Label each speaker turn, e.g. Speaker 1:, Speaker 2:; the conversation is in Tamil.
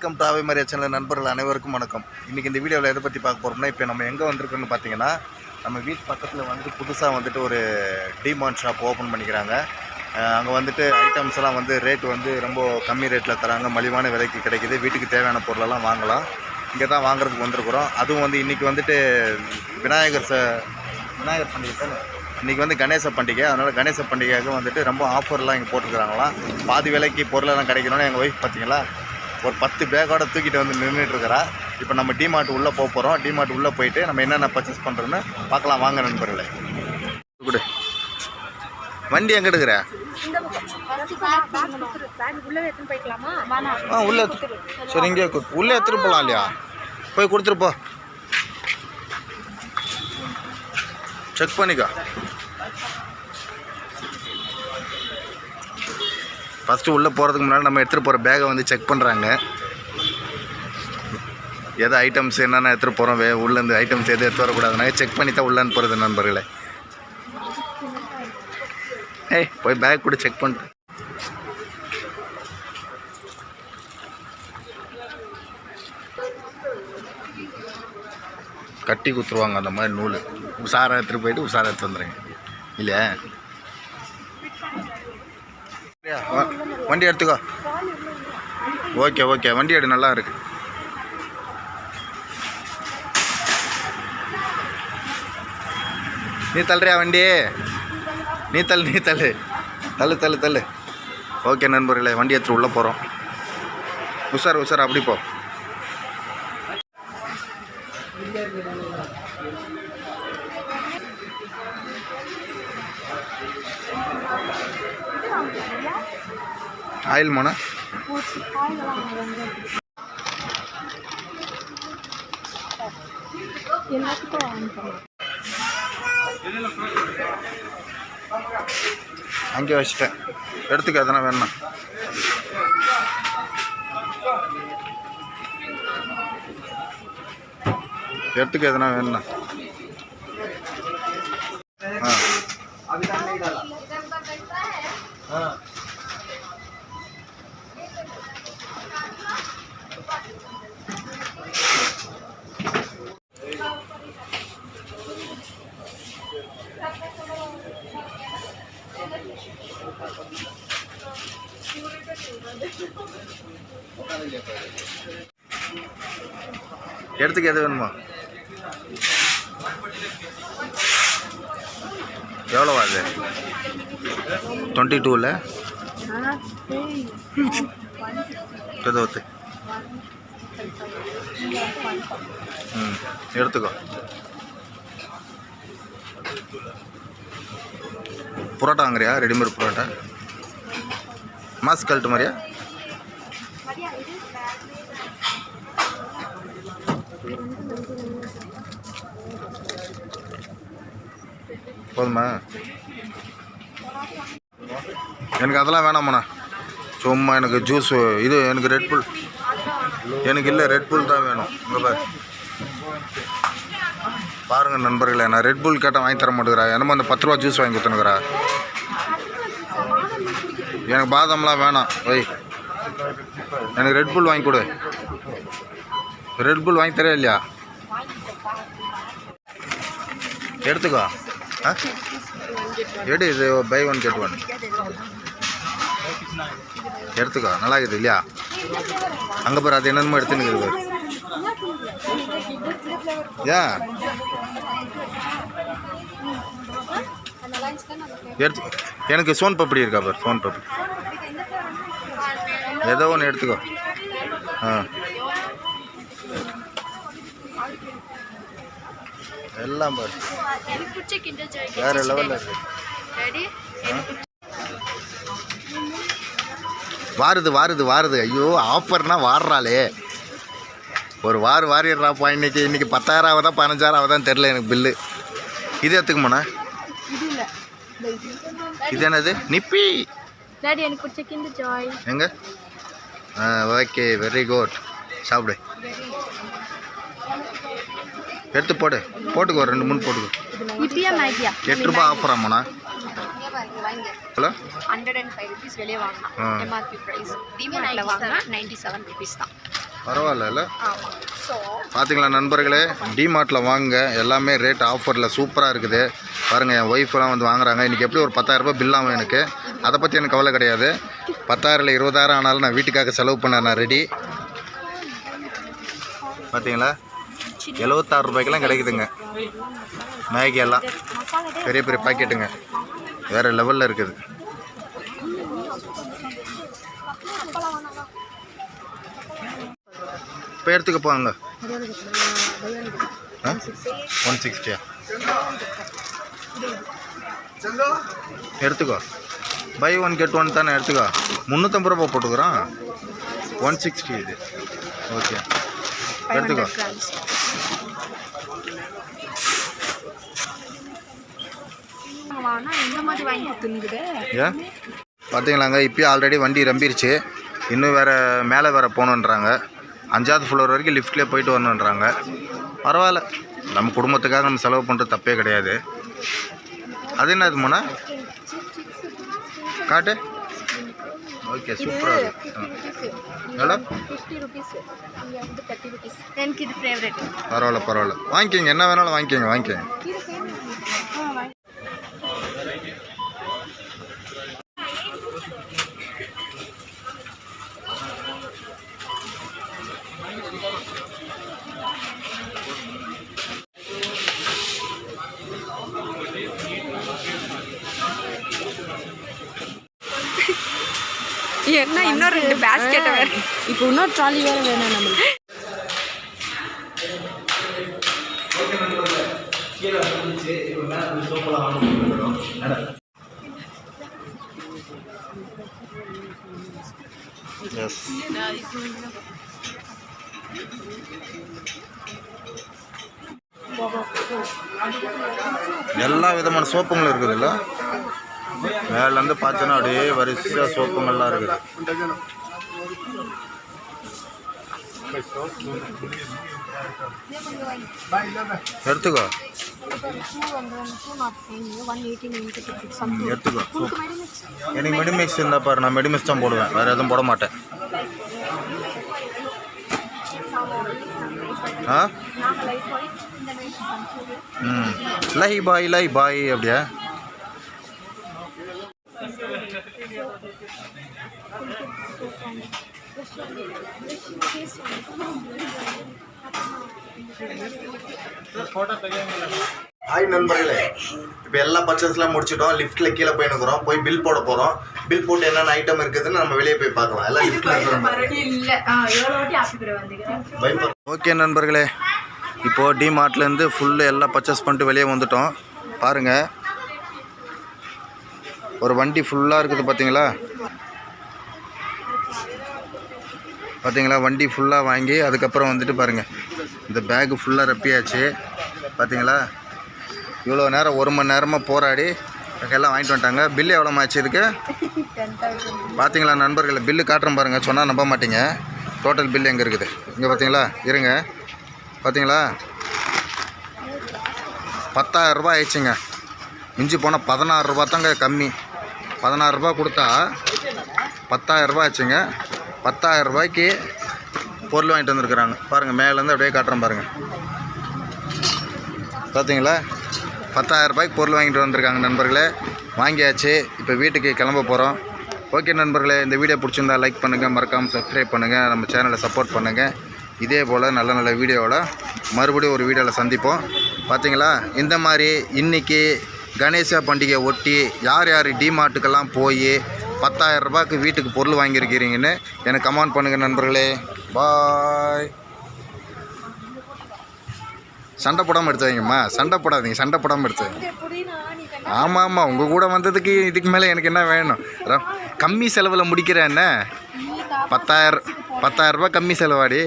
Speaker 1: வெல்கம் டு அவை மரியா சேனல் நண்பர்கள் அனைவருக்கும் வணக்கம். இன்றைக்கி இந்த வீடியோவில் எதை பற்றி பார்க்க போகிறோம்னா இப்போ நம்ம எங்கே வந்திருக்கோம்னு பார்த்தீங்கன்னா நம்ம வீட்டு பக்கத்தில் வந்துட்டு புதுசாக வந்துட்டு ஒரு டிமான் ஷாப் ஓப்பன் பண்ணிக்கிறாங்க. அங்கே வந்துட்டு ஐட்டம்ஸ் எல்லாம் வந்து ரேட் வந்து ரொம்ப கம்மி ரேட்டில் தராங்க. மலிவான விலைக்கு கிடைக்கிது. வீட்டுக்கு தேவையான பொருளெல்லாம் வாங்கலாம். இங்கே தான் வாங்குறதுக்கு வந்திருக்கிறோம். அதுவும் வந்து இன்றைக்கி வந்துட்டு விநாயகர் ச விநாயகர் பண்டிகை தானே? இன்றைக்கி வந்து கணேச பண்டிகை. அதனால் கணேச பண்டிகைக்கு வந்துட்டு ரொம்ப ஆஃபர்லாம் இங்கே போட்டுருக்குறாங்களாம். பாதி விலைக்கு பொருளெல்லாம் கிடைக்கணும்னு எங்கள் ஒய்ஃப் பார்த்தீங்களா ஒரு பத்து பேக்கோட தூக்கிட்டு வந்து நின்றுட்டு இருக்கிறா இப்போ நம்ம டிமார்ட் உள்ளே போக போகிறோம் டிமார்ட் உள்ளே போயிட்டு நம்ம என்னென்ன பர்ச்சேஸ் பண்ணுறோன்னு பார்க்கலாம். வாங்க நண்பர்களே. கொடு. வண்டி எங்கே எடுக்கிற? ஆ உள்ளே சரி இங்கே உள்ளே எடுத்துகிட்டு போகலாம் இல்லையா? போய் கொடுத்துட்டு போ. செக் பண்ணிக்கோ. ஃபஸ்ட்டு உள்ளே போகிறதுக்கு முன்னாடி நம்ம எடுத்துகிட்டு போகிற பேகை வந்து செக் பண்ணுறாங்க எது ஐட்டம்ஸ் என்னென்ன எடுத்துகிட்டு போகிறோம் வே உள்ளேருந்து ஐட்டம்ஸ் எது எடுத்து வரக்கூடாதுன்னா செக் பண்ணி தான் உள்ளே போகிறது நண்பர்களே. ஏய் போய் பேக் கூட செக் பண்ணிட்டு கட்டி குத்துருவாங்க அந்த மாதிரி நூல். உஷாராக எடுத்துகிட்டு போயிட்டு உஷாராக எடுத்து வந்துடுங்க இல்லையா? வண்டி எடுத்துக்கோ. Okay okay. வண்டி எடு நல்லா இருக்கு. நீ தள்ளுறியா வண்டி? நீ தள்ளு நீ தள்ளு. தள்ளு தள்ளு தள்ளு. ஓகே நண்பர்களே. வண்டி எடுத்துட்டு உள்ளே போகிறோம் உஷார் உஷார். அப்படி போ. ஆயில் மோனா அங்கே வச்சுட்டேன். எடுத்துக்க எதனா வேணா எடுத்துக்க எதனா வேணா ஆ எடுத்துக்க எது வேணுமா? எவ்வளோவா அது? டுவெண்ட்டி டூவில் எதோத்து ம் எடுத்துக்கோ. புரோட்டா வாங்குறியா? ரெடிமேட் புரோட்டா? மாஸ்க் கழட்டு மாதிரியா? போதுமா? எனக்கு அதெல்லாம் வேணாமாண்ணா சும்மா எனக்கு ஜூஸ் இது எனக்கு ரெட் புல் எனக்கு இல்லை ரெட் புல் தான் வேணும். இங்கே பாரு. பாருங்க நண்பர்களே நான் ரெட் புல் கேட்டால் வாங்கி தர மாட்டேங்கிறா. என்னமோ அந்த பத்து ரூபா ஜூஸ் வாங்கி கொடுத்துனுக்குறா. எனக்கு பாதாம்லாம் வேணாம். வை எனக்கு ரெட் புல் வாங்கி கொடு. ரெட் புல் வாங்கி தரையா இல்லையா? எடுத்துக்கோ. எடு இது பை ஒன் கெட் ஒன் எடுத்துக்கோ நல்லா இருக்குது இல்லையா? அங்கே பாரு அது என்னென்னமோ எடுத்துன்னு இருக்குது ஏன் எடுத்து எனக்கு சோன் பப்படி இருக்கா பார் சோன் பப்படி ஏதோ ஒன்று எடுத்துக்கோ. ஆ. எல்லாம் பாரு.
Speaker 2: எனக்கு பிடிச்ச கிண்டர் ஜாய்
Speaker 1: வேற லெவலில் இருக்கு.
Speaker 2: ரெடி
Speaker 1: வாருது வாருது வாருது. ஐயோ ஆஃபர்னா வாடுறாளே. ஒரு வாரு வாரிடுறாப்பா. இன்னைக்கு இன்னைக்கு பத்தாயிரம் ஆகுதா பதினஞ்சாயிரம் ஆகுதான்னு தெரில எனக்கு பில்லு இது எடுத்துக்குமாண்ணா
Speaker 2: இது
Speaker 1: என்னது? நிப்பி.
Speaker 2: டாடி எனக்கு பிடிச்ச கிண்டர் ஜாய்
Speaker 1: எங்க? ஆ ஓகே வெரி குட் சாப்பிடு. எடுத்து போடு. போட்டுக்கோ ரெண்டு மூணு போட்டுக்கோ.
Speaker 2: இப்பியா மேகியா
Speaker 1: எட்டு ரூபாய் ஆஃபர் ஆமாண்ணா hello
Speaker 2: hundred and five rupees வெளியே வாங்கலாம்
Speaker 1: ஆ.
Speaker 2: எம்ஆர்பி ப்ரைஸ் டிமார்ட்டில் வாங்கினா நைன்டி செவன் ருபீஸ் தான்.
Speaker 1: பரவாயில்ல பார்த்தீங்களா நண்பர்களே டிமார்ட்டில் வாங்க எல்லாமே ரேட் ஆஃபரில் சூப்பராக இருக்குது. பாருங்கள் என் ஒய்ஃபெல்லாம் வந்து வாங்குறாங்க. இன்றைக்கி எப்படி ஒரு பத்தாயிரரூபா பில் ஆகும் எனக்கு. அதை பற்றி எனக்கு கவலை கிடையாது. பத்தாயிரம் இல்லை இருபதாயிரம் ஆனாலும் நான் வீட்டுக்காக செலவு பண்ண நான் ரெடி பார்த்தீங்களா எழுபத்தாறு ரூபாய்க்கெல்லாம் கிடைக்குதுங்க. மேகி எல்லாம் பெரிய பெரிய பாக்கெட்டுங்க. வேறு லெவலில் இருக்குது. இப்போ எடுத்துக்க போங்க. ஒன் சிக்ஸ்டியா எடுத்துக்கோ. பை ஒன் கெட் ஒன் தானே எடுத்துக்கோ. முந்நூற்றம்பது ரூபா போட்டுக்கிறோம் ஒன் சிக்ஸ்டி இது. ஓகே
Speaker 2: வாங்கி திங்குது
Speaker 1: ஏன் பார்த்தீங்களாங்க இப்போயே ஆல்ரெடி வண்டி ரம்பிருச்சு. இன்னும் வேறு மேலே வேறு போகணுன்றாங்க. அஞ்சாவது ஃப்ளோர் வரைக்கும் லிஃப்ட்லேயே போயிட்டு வரணுன்றாங்க. பரவாயில்ல. நம்ம குடும்பத்துக்காக நம்ம செலவு பண்ணுறது தப்பே கிடையாது. அது என்ன இது மோனா? காட்டு. ஓகே சூப்பராக எவ்வளோ?
Speaker 2: ஃபிஃப்டி ருபீஸ் வந்து தேர்ட்டி ருபீஸ் எனக்கு இது ஃபேவரட்
Speaker 1: பரவாயில்ல பரவாயில்ல. வாங்கிக்கோங்க என்ன வேணாலும் வாங்கிக்கோங்க வாங்கிக்கோங்க.
Speaker 2: என்ன இன்னும் ரெண்டு பேஸ்கெட் வேற. இப்போ இன்னொரு ட்ராலி வேற வேணும் நம்மளுக்கு.
Speaker 1: எஸ் எல்லா விதமான சோப்புங்களும் இருக்குதுல்ல? மேலேருந்து பார்த்தோன்னா அப்படியே வரிசையாக சோப்புங்கள்லாம் இருக்குது. எடுத்துக்கோ. எடுத்துக்கோ. எனக்கு மெடிமிக்ஸ் இருந்தால் பாரு நான் மெடிமிக்ஸ் தான் போடுவேன். வேறு எதுவும் போட மாட்டேன். ஆ? ம். லை பாய் லை பாய் அப்படியா? ஹாய் நண்பர்களே. இப்போ எல்லா பர்ச்சேஸ்லாம் முடிச்சிட்டோம். லிஃப்ட்டில் கீழே போய் நிற்கிறோம் போய் பில் போட போகிறோம் பில் போட்டு என்னென்ன ஐட்டம் இருக்குதுன்னு நம்ம வெளியே போய் பார்க்கலாம். எல்லாம் லிஃப்ட்டில் ஓகே நண்பர்களே. இப்போது டிமார்ட்லேருந்து ஃபுல்லு எல்லாம் பர்ச்சேஸ் பண்ணிட்டு வெளியே வந்துட்டோம். பாருங்கள் ஒரு வண்டி ஃபுல்லாக இருக்குது பார்த்தீங்களா பார்த்தீங்களா வண்டி ஃபுல்லாக வாங்கி அதுக்கப்புறம் வந்துட்டு பாருங்கள் இந்த பேகு ஃபுல்லாக ரப்பியாச்சு. பார்த்தீங்களா இவ்வளோ நேரம் ஒரு மணி நேரமாக போராடி எல்லாம் வாங்கிட்டு வந்துட்டாங்க. பில்லு எவ்வளோ ஆச்சு இதுக்கு? பார்த்தீங்களா நண்பர்களை பில்லு காட்டுறேன் பாருங்கள் சொன்னால் நம்ப மாட்டீங்க. டோட்டல் பில் எங்கே இருக்குது? இங்கே பார்த்தீங்களா இருங்க. பார்த்தீங்களா பத்தாயிரரூபா ஆயிடுச்சுங்க. மிஞ்சி போனால் பதினாறு ரூபா தாங்க கம்மி. பதினாறுரூபா கொடுத்தா பத்தாயிரரூபா ஆச்சுங்க. பத்தாயிரரூபாய்க்கு பொருள் வாங்கிட்டு வந்திருக்கிறாங்க. பாருங்கள் மேலேருந்து அப்படியே காட்டுறேன் பாருங்கள் பார்த்தீங்களா பத்தாயிரரூபாய்க்கு பொருள் வாங்கிட்டு வந்திருக்காங்க நண்பர்களே. வாங்கியாச்சு. இப்போ வீட்டுக்கு கிளம்ப போகிறோம் ஓகே நண்பர்களே இந்த வீடியோ பிடிச்சிருந்தா லைக் பண்ணுங்கள் மறக்காமல் சப்ஸ்கிரைப் பண்ணுங்கள் நம்ம சேனலை சப்போர்ட் பண்ணுங்கள் இதே போல் நல்ல நல்ல வீடியோவில் மறுபடியும் ஒரு வீடியோவில் சந்திப்போம். பார்த்தீங்களா இந்த மாதிரி இன்றைக்கி கணேசா பண்டிகை ஒட்டி யார் யார் டிமார்ட்டுக்கெல்லாம் போய் பத்தாயிரம் ரூபாய்க்கு வீட்டுக்கு பொருள் வாங்கியிருக்கிறீங்கன்னு எனக்கு கமெண்ட் பண்ணுங்கள் நண்பர்களே. பாய் சண்டை போடாமல் எடுத்து வைங்கம்மா சண்டை போடாதீங்க சண்டை போடாமல் எடுத்து வைங்க ஆமாம் ஆமாம் உங்கள் கூட வந்ததுக்கு இதுக்கு மேலே எனக்கு என்ன வேணும்? கம்மி செலவில் முடிக்கிறேன் என்ன? பத்தாயிரம் பத்தாயிரரூபா கம்மி செலவாடி.